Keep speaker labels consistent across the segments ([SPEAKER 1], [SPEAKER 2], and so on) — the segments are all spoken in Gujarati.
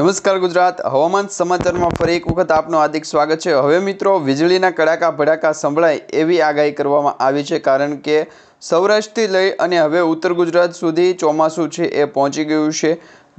[SPEAKER 1] નમસ્કાર ગુજરાત. હવામાન સમાચારમાં ફરી એક વખત આપનું હાર્દિક સ્વાગત છે. હવે મિત્રો, વીજળીના કડાકા ભડાકા સંભળાય એવી આગાહી કરવામાં આવી છે કારણ કે સૌરાષ્ટ્રથી લઈ અને હવે ઉત્તર ગુજરાત સુધી ચોમાસું છે એ પહોંચી ગયું છે.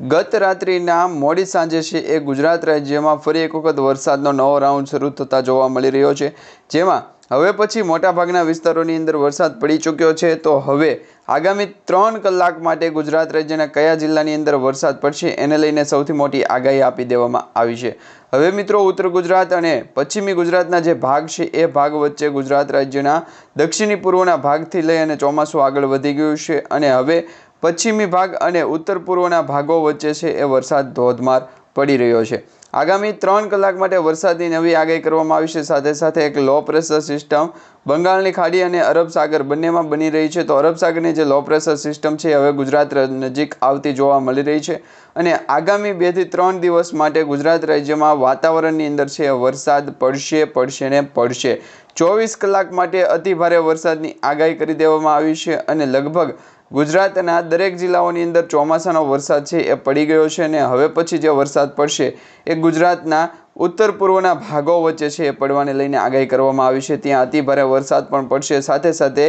[SPEAKER 1] ગત રાત્રિના મોડી સાંજે છે એ ગુજરાત રાજ્યમાં ફરી એક વખત વરસાદનો નવો રાઉન્ડ શરૂ થતા જોવા મળી રહ્યો છે. જેમાં હવે પછી મોટાભાગના વિસ્તારોની અંદર વરસાદ પડી ચૂક્યો છે, તો હવે આગામી ત્રણ કલાક માટે ગુજરાત રાજ્યના કયા જિલ્લાની અંદર વરસાદ પડશે એને લઈને સૌથી મોટી આગાહી આપી દેવામાં આવી છે. હવે મિત્રો ઉત્તર ગુજરાત અને પશ્ચિમી ગુજરાતના જે ભાગ છે, એ ભાગ વચ્ચે ગુજરાત રાજ્યના દક્ષિણી પૂર્વના ભાગથી લઈ અને ચોમાસું આગળ વધી ગયું છે અને હવે પશ્ચિમી ભાગ અને ઉત્તર પૂર્વના ભાગો વચ્ચે છે, એ વરસાદ ધોધમાર પડી રહ્યો છે. આગામી ત્રણ કલાક માટે વરસાદની નવી આગાહી કરવામાં આવી છે. સાથે સાથે એક લો પ્રેશર સિસ્ટમ બંગાળની ખાડી અને અરબ સાગર બંનેમાં બની રહી છે. તો અરબ સાગરની જે લો પ્રેશર સિસ્ટમ છે હવે ગુજરાત નજીક આવતી જોવા મળી રહી છે. અને આગામી બેથી ત્રણ દિવસ માટે ગુજરાત રાજ્યમાં વાતાવરણની અંદર છે વરસાદ પડશે પડશે ને પડશે. ચોવીસ કલાક માટે અતિભારે વરસાદની આગાહી કરી દેવામાં આવી છે અને લગભગ ગુજરાતના દરેક જિલ્લાઓની અંદર ચોમાસાનો વરસાદ છે એ પડી ગયો છે અને હવે પછી જે વરસાદ પડશે એ ગુજરાતના ઉત્તર પૂર્વના ભાગો વચ્ચે છે એ પડવાને લઈને આગાહી કરવામાં આવી છે. ત્યાં અતિભારે વરસાદ પણ પડશે. સાથે સાથે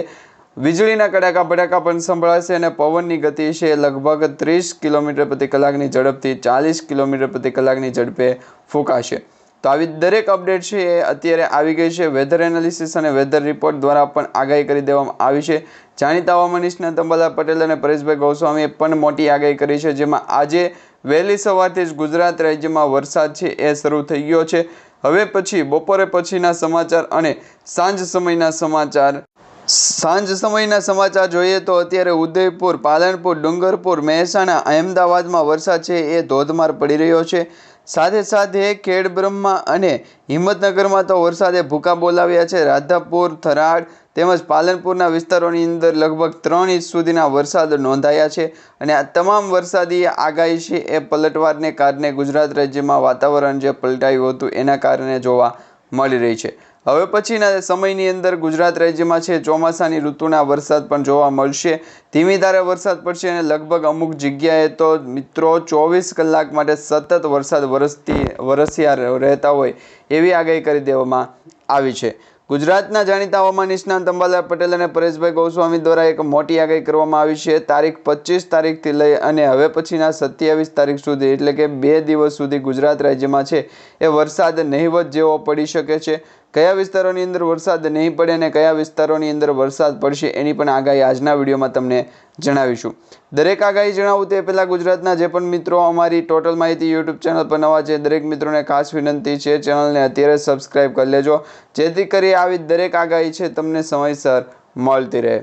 [SPEAKER 1] વીજળીના કડાકા ભડાકા પણ સંભળાશે અને પવનની ગતિ છે લગભગ ત્રીસ કિલોમીટર પ્રતિ કલાકની ઝડપથી ચાલીસ કિલોમીટર પ્રતિ કલાકની ઝડપે ફૂંકાશે. તો આવી દરેક અપડેટ છે એ અત્યારે આવી ગઈ છે. વેધર એનાલિસિસ અને વેધર રિપોર્ટ દ્વારા પણ આગાહી કરી દેવામાં આવી છે. જાણીતા હવામાન અંબાલાલ પટેલ અને પરેશભાઈ ગોસ્વામીએ પણ મોટી આગાહી કરી છે, જેમાં આજે વહેલી સવારથી જ ગુજરાત રાજ્યમાં વરસાદ છે એ શરૂ થઈ ગયો છે. હવે પછી, બપોરે પછીના સમાચાર અને સાંજ સમયના સમાચાર. સાંજ સમયના સમાચાર જોઈએ તો અત્યારે ઉદયપુર, પાલનપુર, ડુંગરપુર, મહેસાણા, અહેમદાબાદમાં વરસાદ છે એ ધોધમાર પડી રહ્યો છે. સાથે સાથે ખેડબ્રહ્મા અને હિંમતનગરમાં તો વરસાદે ભૂકા બોલાવ્યા છે. રાધાપુર, થરાદ તેમજ પાલનપુરના વિસ્તારોની અંદર લગભગ ત્રણ ઇંચ સુધીના વરસાદ નોંધાયા છે અને આ તમામ વરસાદી આગાહી છે એ પલટવારને કારણે ગુજરાત રાજ્યમાં વાતાવરણ જે પલટાયું હતું એના કારણે જોવા મળી રહી છે. હવે પછીના સમયની અંદર ગુજરાત રાજ્યમાં છે, ચોમાસાની ઋતુના વરસાદ પણ જોવા મળશે. ધીમી ધારે વરસાદ પડશે અને લગભગ અમુક જગ્યાએ તો મિત્રો ચોવીસ કલાક માટે સતત વરસાદ વરસતી, વરસ્યા રહેતા હોય એવી આગાહી કરી દેવામાં આવી છે. ગુજરાતના જાણીતા હવામાન નિષ્ણાંત અંબાલાલ પટેલ અને પરેશભાઈ ગોસ્વામી દ્વારા એક મોટી આગાહી કરવામાં આવી છે. તારીખ પચીસ તારીખથી લઈ અને હવે પછીના સત્યાવીસ તારીખ સુધી, એટલે કે બે દિવસ સુધી ગુજરાત રાજ્યમાં છે એ વરસાદ નહિવત જેવો પડી શકે છે. કયા વિસ્તારોની અંદર વરસાદ નહીં પડે અને કયા વિસ્તારોની અંદર વરસાદ પડશે એની પણ આગાહી આજના વિડીયોમાં તમને જણાવીશું. દરેક આગાહી જણાવું તે પહેલાં ગુજરાતના જે પણ મિત્રો અમારી ટોટલ માહિતી યુટ્યુબ ચેનલ પર નવા છે, દરેક મિત્રોને ખાસ વિનંતી છે, ચેનલને અત્યારે સબસ્ક્રાઈબ કરી લેજો, જેથી કરી આવી દરેક આગાહી છે તમને સમયસર મળતી રહે.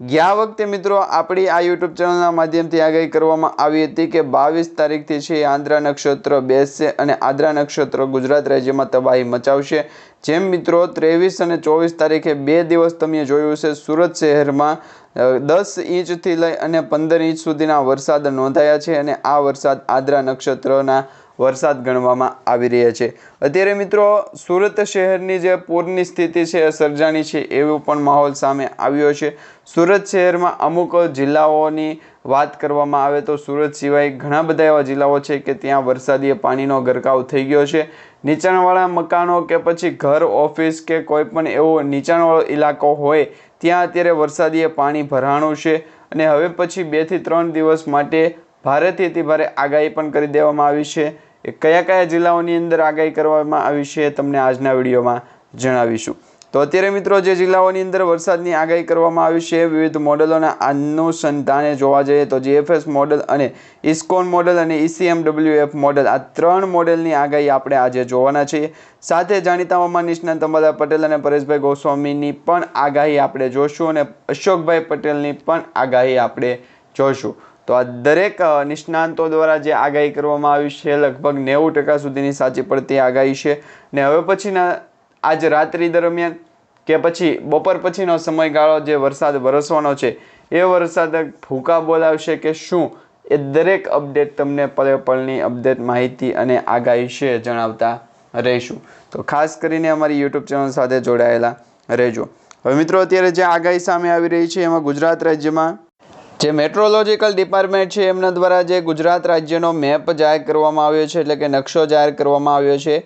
[SPEAKER 1] ગયા વખતે મિત્રો આપણી આ યુટ્યુબ ચેનલના માધ્યમથી આગાહી કરવામાં આવી હતી કે બાવીસ તારીખથી છે આંધ્રા નક્ષત્ર બેસશે અને આદ્રા નક્ષત્ર ગુજરાત રાજ્યમાં તબાહી મચાવશે. જેમ મિત્રો ત્રેવીસ અને ચોવીસ તારીખે બે દિવસ તમે જોયું છે સુરત શહેરમાં દસ ઇંચથી લઈ અને પંદર ઇંચ સુધીના વરસાદ નોંધાયા છે અને આ વરસાદ આદ્રા નક્ષત્રના વરસાદ ગણવામાં આવી રહ્યા છે. અત્યારે મિત્રો, સુરત શહેરની જે પૂરની સ્થિતિ છે એ સર્જાણી છે, એવો પણ માહોલ સામે આવ્યો છે. સુરત શહેરમાં અમુક જિલ્લાઓની વાત કરવામાં આવે તો સુરત સિવાય ઘણા બધા એવા જિલ્લાઓ છે કે ત્યાં વરસાદીય પાણીનો ગરકાવ થઈ ગયો છે. નીચાણવાળા મકાનો કે પછી ઘર, ઓફિસ કે કોઈ પણ એવો નીચાણવાળો ઇલાકો હોય, ત્યાં અત્યારે વરસાદીય પાણી ભરાણું છે અને હવે પછી બેથી ત્રણ દિવસ માટે ભારેથી અતિ ભારે આગાહી પણ કરી દેવામાં આવી છે. એ કયા કયા જિલ્લાઓની અંદર આગાહી કરવામાં આવી છે તમને આજના વિડીયોમાં જણાવીશું. તો અત્યારે મિત્રો જે જિલ્લાઓની અંદર વરસાદની આગાહી કરવામાં આવી છે, વિવિધ મોડેલોના અનુસંધાને જોવા જઈએ તો જીએફએસ મોડેલ અને ઇસ્કોન મોડેલ અને ઇસીએમડબ્લ્યુએફ મોડેલ આ ત્રણ મોડેલની આગાહી આપણે આજે જોવાના છીએ. સાથે જાણીતા હવામાન નિષ્ણાંત અંબાલાલ પટેલ અને પરેશભાઈ ગોસ્વામીની પણ આગાહી આપણે જોશું અને અશોકભાઈ પટેલની પણ આગાહી આપણે જોશું. તો આ દરેક નિષ્ણાંતો દ્વારા જે આગાહી કરવામાં આવી છે, લગભગ નેવું ટકા સુધીની સાચી પડતી આગાહી છે. ને હવે પછીના, આજ રાત્રિ દરમિયાન કે પછી બપોર પછીનો સમયગાળો જે વરસાદ વરસવાનો છે, એ વરસાદ ભૂકા બોલાવશે કે શું, એ દરેક અપડેટ તમને પળે પળની અપડેટ માહિતી અને આગાહી છે જણાવતા રહીશું. તો ખાસ કરીને અમારી યુટ્યુબ ચેનલ સાથે જોડાયેલા રહેજો. હવે મિત્રો, અત્યારે જે આગાહી સામે આવી રહી છે, એમાં ગુજરાત રાજ્યમાં જે મેટ્રોલોજીકલ ડિપાર્ટમેન્ટ છે, એમના દ્વારા જે ગુજરાત રાજ્યનો મેપ જાહેર કરવામાં આવ્યો છે, એટલે કે નકશો જાહેર કરવામાં આવ્યો છે.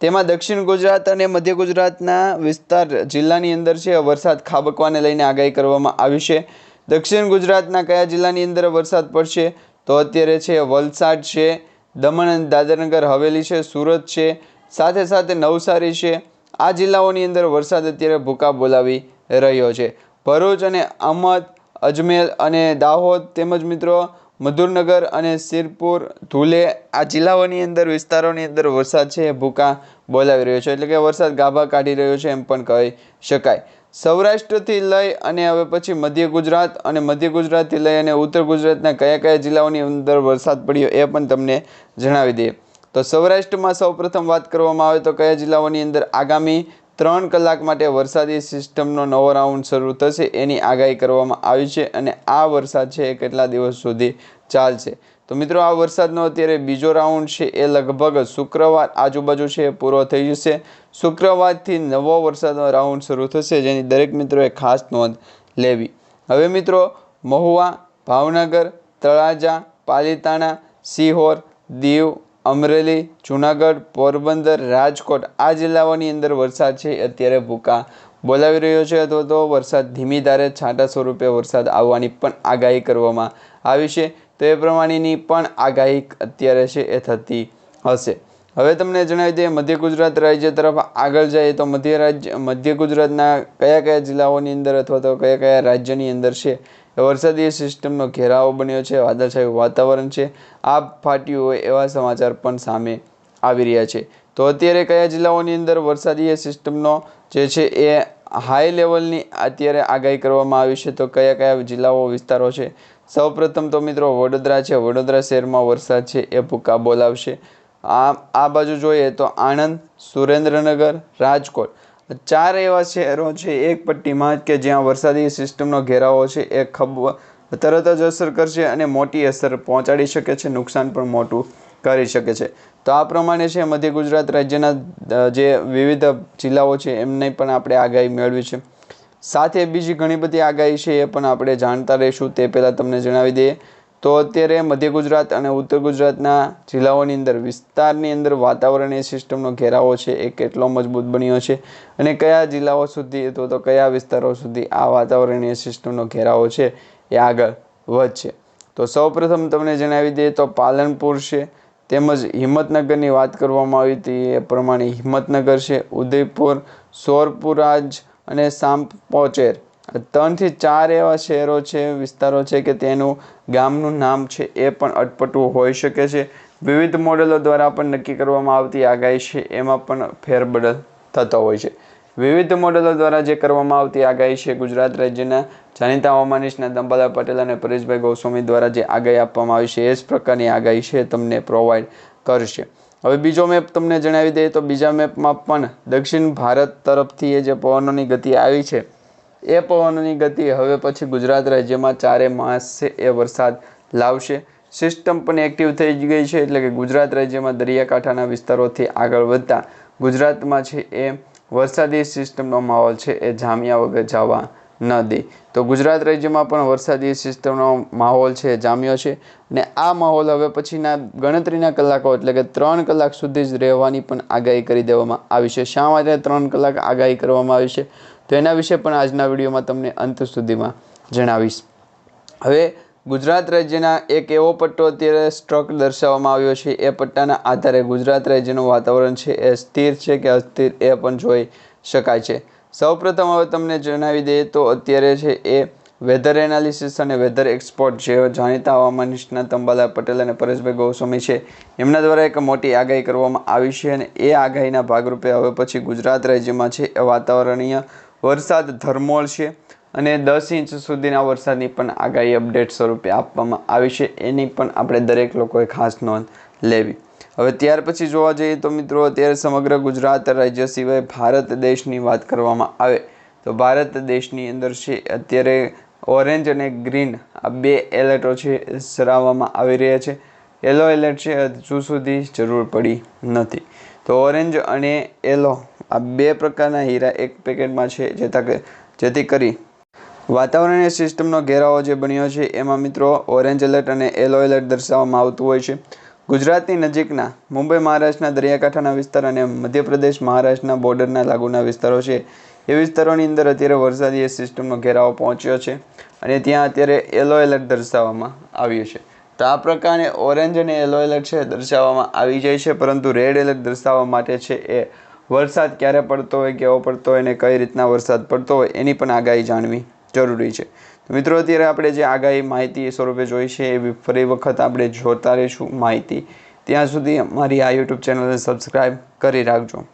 [SPEAKER 1] તેમાં દક્ષિણ ગુજરાત અને મધ્ય ગુજરાતના વિસ્તાર જિલ્લાની અંદર છે, વરસાદ ખાબકવાને લઈને આગાહી કરવામાં આવી છે. દક્ષિણ ગુજરાતના કયા જિલ્લાની અંદર વરસાદ પડશે? તો અત્યારે છે, વલસાડ છે, દમણ અને દાદરનગર હવેલી છે, સુરત છે, સાથે સાથે નવસારી છે. આ જિલ્લાઓની અંદર વરસાદ અત્યારે ભૂકા બોલાવી રહ્યો છે. ભરૂચ અને અહમદ અજમેર અને દાહોદ તેમજ મિત્રો મધુરનગર અને શિરપુર, ધુલે આ જિલ્લાઓની અંદર, વિસ્તારોની અંદર વરસાદ છે એ ભૂકા બોલાવી રહ્યો છે. એટલે કે વરસાદ ગાભા કાઢી રહ્યો છે એમ પણ કહી શકાય. સૌરાષ્ટ્રથી લઈ અને હવે પછી મધ્ય ગુજરાત અને મધ્ય ગુજરાતથી લઈ અને ઉત્તર ગુજરાતના કયા કયા જિલ્લાઓની અંદર વરસાદ પડ્યો એ પણ તમને જણાવી દઈએ. તો સૌરાષ્ટ્રમાં સૌપ્રથમ વાત કરવામાં આવે તો કયા જિલ્લાઓની અંદર આગામી ત્રણ કલાક માટે વરસાદી સિસ્ટમનો નવો રાઉન્ડ શરૂ થશે, એની આગાહી કરવામાં આવી છે અને આ વરસાદ છે એ કેટલા દિવસ સુધી ચાલશે. તો મિત્રો, આ વરસાદનો અત્યારે બીજો રાઉન્ડ છે એ લગભગ શુક્રવાર આજુબાજુ છે એ પૂરો થઈ જશે. શુક્રવારથી નવો વરસાદનો રાઉન્ડ શરૂ થશે, જેની દરેક મિત્રોએ ખાસ નોંધ લેવી. હવે મિત્રો, મહુવા, ભાવનગર, તળાજા, પાલીતાણા, સિહોર, દીવ અમરેલી, જુનાગઢ, પોરબંદર, રાજકોટ આ જિલ્લાઓની અંદર વરસાદ છે. અત્યારે ભૂકા બોલાવી રહ્યો છે. અથવા તો વરસાદ ધીમી ધારે છાંટા સ્વરૂપે વરસાદ આવવાની પણ આગાહી કરવામાં આવી છે. તો એ પ્રમાણેની પણ આગાહી અત્યારે છે એ થતી હશે. હવે તમને જણાવી દઈએ, મધ્ય ગુજરાત રાજ્ય તરફ આગળ જઈએ તો મધ્ય રાજ્ય, મધ્ય ગુજરાતના કયા કયા જિલ્લાઓની અંદર અથવા તો કયા કયા રાજ્યની અંદર છે વરસાદી સિસ્ટમનો ઘેરાવો બન્યો છે, વાદળછાયું વાતાવરણ છે. આ ફાટ્યું હોય એવા સમાચાર પણ સામે આવી રહ્યા છે. તો અત્યારે કયા જિલ્લાઓની અંદર વરસાદી સિસ્ટમનો જે છે એ હાઈ લેવલની અત્યારે આગાહી કરવામાં આવી છે? તો કયા કયા જિલ્લાઓ, વિસ્તારો છે? સૌપ્રથમ તો મિત્રો વડોદરા છે. વડોદરા શહેરમાં વરસાદ છે એ ભૂકા બોલાવશે. આ આ બાજુ જોઈએ તો આણંદ, સુરેન્દ્રનગર, રાજકોટ ચાર એવા શહેરો છે, એક પટ્ટીમાં કે જ્યાં વરસાદી સિસ્ટમનો ઘેરાવો છે, એ ખબ તરત જ અસર કરશે અને મોટી અસર પહોંચાડી શકે છે, નુકસાન પણ મોટું કરી શકે છે. તો આ પ્રમાણે છે, મધ્ય ગુજરાત રાજ્યના જે વિવિધ જિલ્લાઓ છે, એમને પણ આપણે આગાહી મેળવી છે. સાથે બીજી ઘણી બધી આગાહી છે, એ પણ આપણે જાણતા રહીશું. તે પહેલાં તમને જણાવી દઈએ. તો અત્યારે મધ્ય ગુજરાત અને ઉત્તર ગુજરાતના જિલ્લાઓની અંદર, વિસ્તારની અંદર વાતાવરણીય સિસ્ટમનો ઘેરાવો છે, એ કેટલો મજબૂત બન્યો છે અને કયા જિલ્લાઓ સુધી અથવા તો કયા વિસ્તારો સુધી આ વાતાવરણીય સિસ્ટમનો ઘેરાવો છે એ આગળ વધશે. તો સૌપ્રથમ તમને જણાવી દઈએ તો પાલનપુર છે, તેમજ હિંમતનગરની વાત કરવામાં આવી હતી, એ પ્રમાણે હિંમતનગર છે, ઉદયપુર, સોરપુરાજ અને સાંપોચેર ત્રણથી ચાર એવા શહેરો છે, વિસ્તારો છે કે તેનું ગામનું નામ છે એ પણ અટપટું હોઈ શકે છે. વિવિધ મોડેલો દ્વારા પણ નક્કી કરવામાં આવતી આગાહી છે, એમાં પણ ફેરબદલ થતો હોય છે. વિવિધ મોડેલો દ્વારા જે કરવામાં આવતી આગાહી છે, ગુજરાત રાજ્યના જાણીતા હવામાન નિષ્ણાત અંબાલા પટેલ અને પરેશભાઈ ગોસ્વામી દ્વારા જે આગાહી આપવામાં આવી છે, એ જ પ્રકારની આગાહી છે તમને પ્રોવાઈડ કરશે. હવે બીજો મેપ તમને જણાવી દઈએ તો બીજા મેપમાં પણ દક્ષિણ ભારત તરફથી એ જે પવનોની ગતિ આવી છે એ પવનોની ગતિ હવે પછી ગુજરાત રાજ્યમાં ચારે માસ છે એ વરસાદ લાવશે. સિસ્ટમ પણ એક્ટિવ થઈ ગઈ છે એટલે કે ગુજરાત રાજ્યમાં દરિયાકાંઠાના વિસ્તારોથી આગળ વધતા ગુજરાતમાં છે એ વરસાદી સિસ્ટમનો માહોલ છે એ જામ્યા વગર જવા ન દે. તો ગુજરાત રાજ્યમાં પણ વરસાદી સિસ્ટમનો માહોલ છે જામ્યો છે અને આ માહોલ હવે પછીના ગણતરીના કલાકો એટલે કે ત્રણ કલાક સુધી જ રહેવાની પણ આગાહી કરી દેવામાં આવી છે. શા માટે ત્રણ કલાક આગાહી કરવામાં આવી છે? તો એના વિશે પણ આજના વિડીયોમાં તમને અંત સુધીમાં જણાવીશ. હવે ગુજરાત રાજ્યના એક એવો પટ્ટો અત્યારે સ્ટ્રોક દર્શાવવામાં આવ્યો છે. એ પટ્ટાના આધારે ગુજરાત રાજ્યનું વાતાવરણ છે એ સ્થિર છે કે અસ્થિર એ પણ જોઈ શકાય છે. સૌપ્રથમ હવે તમને જણાવી દઈએ તો અત્યારે છે એ વેધર એનાલિસિસ અને વેધર એક્સપોર્ટ જે જાણીતા હવામાન નિષ્ણાત અંબાલા પટેલ અને પરેશભાઈ ગૌસ્વામી છે, એમના દ્વારા એક મોટી આગાહી કરવામાં આવી છે અને એ આગાહીના ભાગરૂપે હવે પછી ગુજરાત રાજ્યમાં છે એ વાતાવરણીય વરસાદ ધરમોળ છે અને દસ ઇંચ સુધીના વરસાદની પણ આગાહી અપડેટ સ્વરૂપે આપવામાં આવી છે. એની પણ આપણે દરેક લોકોએ ખાસ નોંધ લેવી. હવે ત્યાર પછી જોવા જઈએ તો મિત્રો, અત્યારે સમગ્ર ગુજરાત રાજ્ય સિવાય ભારત દેશની વાત કરવામાં આવે તો ભારત દેશની અંદર છે, અત્યારે ઓરેન્જ અને ગ્રીન આ બે એલર્ટો છે, સરાવવામાં આવી રહ્યા છે. યલો એલર્ટ છે, હજુ સુધી જરૂર પડી નથી. તો ઓરેન્જ અને યલો આ બે પ્રકારના હીરા એક પેકેટમાં છે, જેતા જેથી કરી વાતાવરણીય સિસ્ટમનો ઘેરાવો જે બન્યો છે, એમાં મિત્રો ઓરેન્જ એલર્ટ અને યલો એલર્ટ દર્શાવવામાં આવતું હોય છે. ગુજરાતની નજીકના મુંબઈ, મહારાષ્ટ્રના દરિયાકાંઠાના વિસ્તાર અને મધ્યપ્રદેશ, મહારાષ્ટ્રના બોર્ડરના લાગુના વિસ્તારો છે. એ વિસ્તારોની અંદર અત્યારે વરસાદી સિસ્ટમનો ઘેરાવો પહોંચ્યો છે અને ત્યાં અત્યારે યલો એલર્ટ દર્શાવવામાં આવ્યું છે. તો આ પ્રકારે ઓરેન્જ અને યલો એલર્ટ છે, દર્શાવવામાં આવી જાય છે, પરંતુ રેડ એલર્ટ દર્શાવવા માટે છે એ વરસાદ ક્યારે પડતો હોય, કેવો પડતો હોય અને કઈ રીતના વરસાદ પડતો હોય, એની પણ આગાહી જાણવી જરૂરી છે. મિત્રો, અત્યારે આપણે જે આગાહી માહિતી સ્વરૂપે જોઈ છે એવી ફરી વખત આપણે જોતા રહીશું માહિતી. ત્યાં સુધી અમારી આ યુટ્યુબ ચેનલને સબસ્ક્રાઈબ કરી રાખજો.